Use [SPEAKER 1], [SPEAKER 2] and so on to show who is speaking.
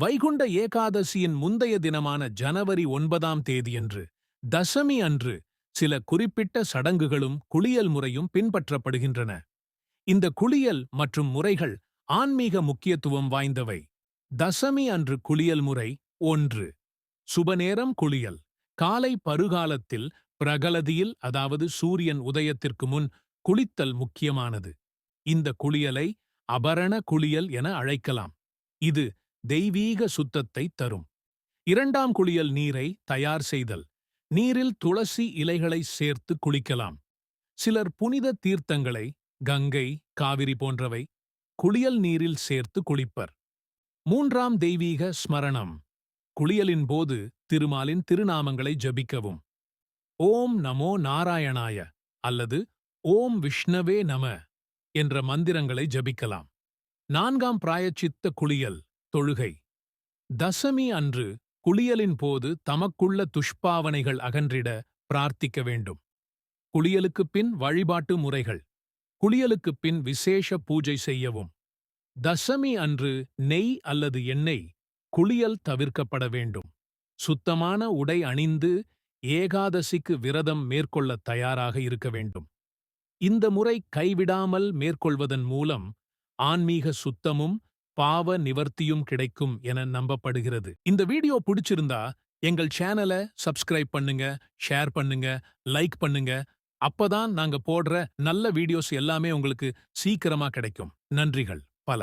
[SPEAKER 1] வைகுண்ட ஏகாதசியின் முந்தைய தினமான ஜனவரி ஒன்பதாம் தேதியன்று தசமி அன்று சில குறிப்பிட்ட சடங்குகளும் குளியல் முறையும் பின்பற்றப்படுகின்றன. இந்த குளியல் மற்றும் முறைகள் ஆன்மீக முக்கியத்துவம் வாய்ந்தவை. தசமி அன்று குளியல் முறை ஒன்று. சுபநேரம் குளியல். காலை பருகாலத்தில் பிரகலதியில் அதாவது சூரியன் உதயத்திற்கு முன் குளித்தல் முக்கியமானது. இந்த குளியலை அபரண குளியல் என அழைக்கலாம். இது தெய்வீக சுத்தத்தை தரும். இரண்டாம் குளியல் நீரை தயார் செய்தல். நீரில் துளசி இலைகளை சேர்த்து குளிக்கலாம். சிலர் புனித தீர்த்தங்களை கங்கை காவிரி போன்றவை குளியல் நீரில் சேர்த்து குளிப்பர். மூன்றாம் தெய்வீக ஸ்மரணம். குளியலின் போது திருமாலின் திருநாமங்களை ஜபிக்கவும். ஓம் நமோ நாராயணாய அல்லது ஓம் விஷ்ணவே நம என்ற மந்திரங்களை ஜபிக்கலாம். நான்காம் பிராயச்சித்த குளியல். தொழுகை. தசமி அன்று குளியலின் போது தமக்குள்ள துஷ்பாவனைகள் அகன்றிட பிரார்த்திக்க வேண்டும். குளியலுக்குப் பின் வழிபாட்டு முறைகள். குளியலுக்குப் பின் விசேஷ பூஜை செய்யவும். தசமி அன்று நெய் அல்லது எண்ணெய் குளியல் தவிர்க்கப்பட வேண்டும். சுத்தமான உடை அணிந்து ஏகாதசிக்கு விரதம் மேற்கொள்ள தயாராக இருக்க வேண்டும். இந்த முறை கைவிடாமல் மேற்கொள்வதன் மூலம் ஆன்மீக சுத்தமும் பாவ நிவர்த்தியும் கிடைக்கும் என நம்பப்படுகிறது. இந்த வீடியோ பிடிச்சிருந்தா எங்கள் சேனலை சப்ஸ்கிரைப் பண்ணுங்க ஷேர் பண்ணுங்க லைக் பண்ணுங்க. அப்பதான் நாங்க போடுற நல்ல வீடியோஸ் எல்லாமே உங்களுக்கு சீக்கிரமா கிடைக்கும். நன்றிகள். பல.